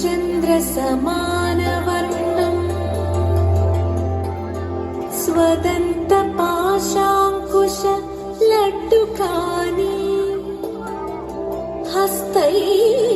चन्द्रसमानवर्णम् स्वदन्तपाशाङ्कुश लड्डुकानि हस्तैः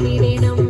நினைனம்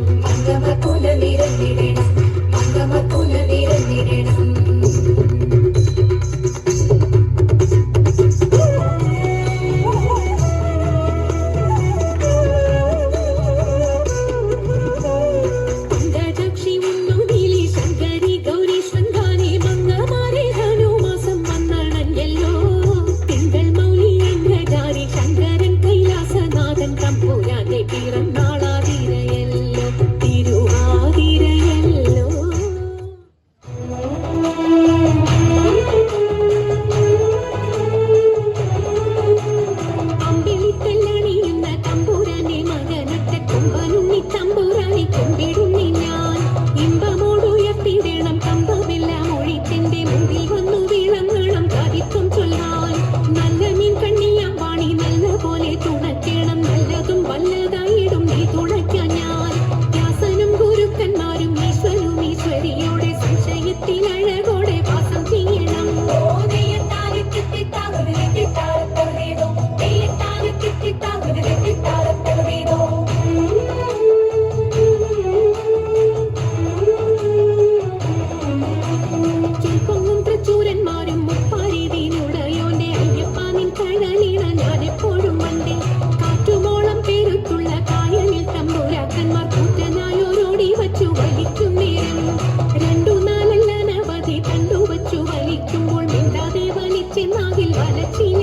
49 Tina.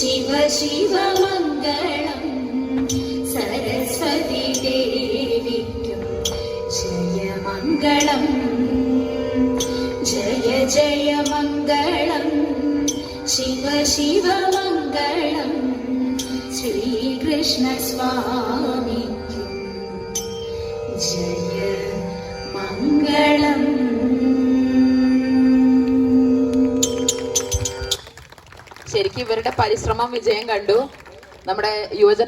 Shiva Shiva മംഗളം. സരസ്വതി ദേവിക്കും ജയമംഗളം ജയ ജയ മംഗളം. ശിവ ശിവ മംഗളം. ശ്രീകൃഷ്ണ സ്വാമി ശരിക്കും ഇവരുടെ പരിശ്രമം വിജയം കണ്ടു. നമ്മുടെ യുവജന